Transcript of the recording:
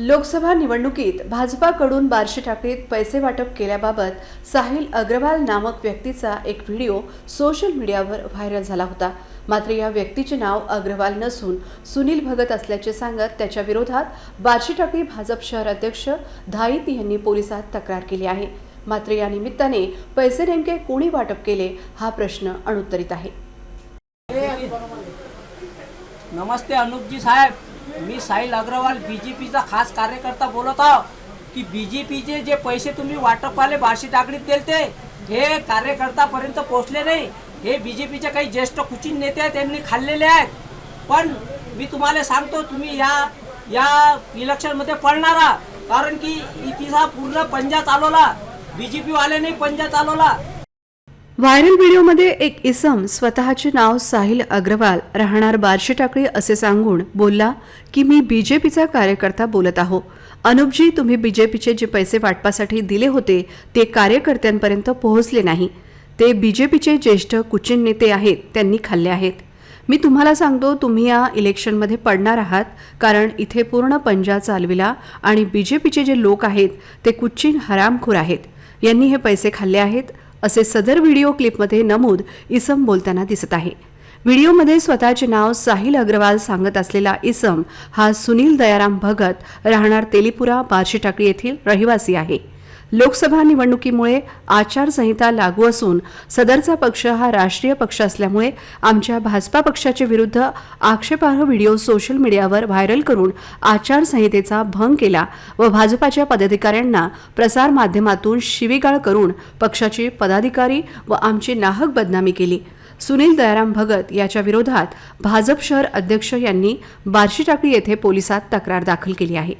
लोकसभा निवडणुकीत भाजपाकडून बार्शी टाकळीत पैसे वाटप केल्याबाबत साहिल अग्रवाल नामक व्यक्तीचा एक व्हिडिओ सोशल मीडियावर व्हायरल झाला होता. मात्र या व्यक्तीचे नाव अग्रवाल नसून सुनील भगत असल्याचे सांगत त्याच्या विरोधात बार्शी टाकळी भाजप शहर अध्यक्ष धाईत यांनी पोलिसात तक्रार केली आहे. मात्र या निमित्ताने पैसे नेमके कोणी वाटप केले हा प्रश्न अनुत्तरित आहे. नमस्ते अनुपजी साहेब. मी साहिल अग्रवाल बीजेपीचा खास कार्यकर्ता बोलत आहो की बीजेपीचे जे पैसे तुम्ही वाटपवाले बार्शी टाकडीत दिलते हे कार्यकर्तापर्यंत पोहोचले नाही. हे बीजेपीचे काही ज्येष्ठ कुचिन नेते आहेत त्यांनी खाल्लेले आहेत. पण मी तुम्हाला सांगतो तुम्ही या या इलेक्शनमध्ये पडणारा कारण की इतिहा पूर्ण पंजा चालवला. बी जे पीवाल्याने पंजा चालवला. व्हायरल व्हिडिओमध्ये एक इसम स्वतःचे नाव साहिल अग्रवाल राहणार बारशी टाकळी असे सांगून बोलला की मी बीजेपीचा कार्यकर्ता बोलत आहो. अनुपजी तुम्ही बीजेपीचे जे पैसे वाटपासाठी दिले होते ते कार्यकर्त्यांपर्यंत पोहोचले नाही. ते बीजेपीचे ज्येष्ठ कुचिन नेते आहेत त्यांनी खाल्ले आहेत. मी तुम्हाला सांगतो तुम्ही या इलेक्शनमध्ये पडणार आहात कारण इथे पूर्ण पंजा चालविला आणि बीजेपीचे जे लोक आहेत ते कुच्चीन हरामखोर आहेत. यांनी हे पैसे खाल्ले आहेत असे सदर व्हिडिओ क्लिपमध्ये नमूद इसम बोलताना दिसत आहे. व्हिडिओमध्ये स्वतःचे नाव साहिल अग्रवाल सांगत असलेला इसम हा सुनील दयाराम भगत राहणार तेलीपुरा बार्शी टाकळी येथील रहिवासी आहे. लोकसभा निवडणुकीमुळे आचारसंहिता लागू असून सदरचा पक्ष हा राष्ट्रीय पक्ष असल्यामुळे आमच्या भाजपा पक्षाच्या विरुद्ध आक्षेपार्ह व्हिडिओ सोशल मीडियावर व्हायरल करून आचारसंहितेचा भंग केला व भाजपाच्या पदाधिकाऱ्यांना प्रसार माध्यमातून शिवीगाळ करून पक्षाचे पदाधिकारी व आमची नाहक बदनामी केली. सुनील दयाराम भगत याच्या विरोधात भाजप शहर अध्यक्ष यांनी बार्शी टाकळी येथे पोलिसात तक्रार दाखल केली आहे.